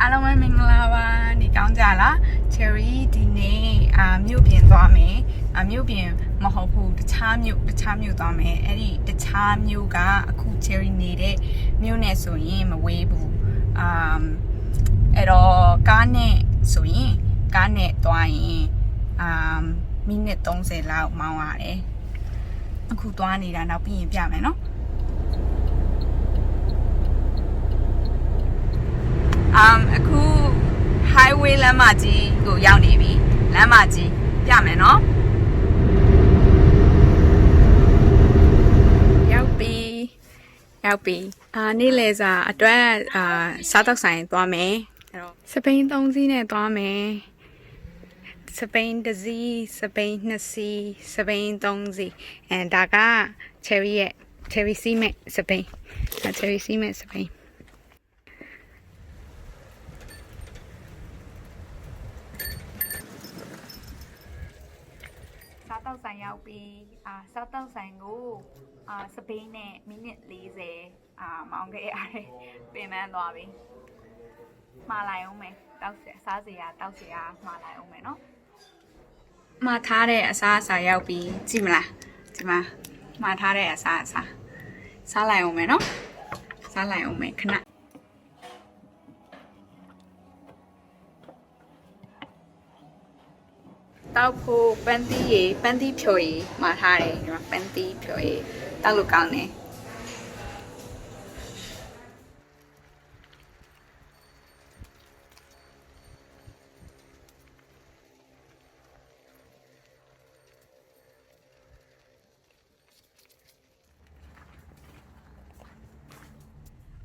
အားလုံးပဲမင်္ဂလာပါနေကောင်းကြလား Cherry ဒီနေ့အာမြို့ပြင်သွားမယ်အာမြို့ပြင်မဟုတ်ဘူးတခြားမြို့တခြားမြို့သွားမယ်အဲ့ဒီတခြားမြို့ကအခု Cherry နေတဲ့မြို့နဲ့ဆိုရင်မဝေးဘူးအာအဲ့တော့ကားနဲ့ဆိုရင်ကားနဲ့သွားရင်အာမိနစ်30လောက်မောင်းရတယ်အခုသွားနေတာနောက်ပြီးရင်ပြမယ်နော် um အခု highway လမ်းမကြီးကိုရောက်နေပြီလမ်းမကြီးပြမယ်နော်ရောက်ပြီရောက်ပြီအာနေ့လေစာအတွက်အာစားတော့ဆိုင်သွားမယ်အဲ့တော့စပိန်၃စီးနဲ့သွားမယ်စပိန်တစ်စီးစပိန်နှစ်စီးစပိန်၃စီးအဲဒါက cherry ရဲ့ cherry စီးမဲ့စပိန်အဲ cherry စီးမဲ့စပိန် စားတောက်ဆိုင်ရောက်ပြီးအာစားတောက်ဆိုင်ကိုအာစပိန်နဲ့မိနစ်40အာမောင်းခဲ့ရတယ်ပြင်ပန်းသွားပြီမှားလိုက်အောင်မယ်တောက်စရာစားစရာတောက်စရာမှားလိုက်အောင်မယ်နော်မှားထားတဲ့အစားအစာရောက်ပြီးကြည့်မလားဒီမှာမှားထားတဲ့အစားအစာစားလိုက်အောင်မယ်နော်စားလိုက်အောင်မယ်ခဏ တောက်ဖို့ပန်းသီးရေပန်းသီးဖြိုရေမှာထားတယ်ဒီမှာပန်းသီးဖြိုရေတောက်လို့ကောင်းတယ်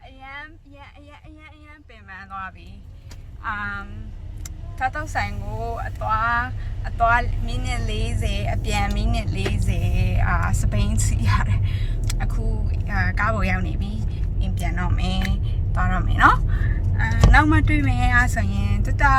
အရန်အရန်အရန်အရန်အရန်ပင်ပန်းသွားပြီအမ် ထားတော့ဆိုင်ကိုအသွားအသွားမိနစ်40အပြန်မိနစ်40အာစပိန်စီရတယ်အခုကားပေါ်ရောက်နေပြီအင်ပြန်တော့မယ်သွားတော့မယ်နော်အဲနောက်မှတွေ့မယ်အားဆိုရင်တတာ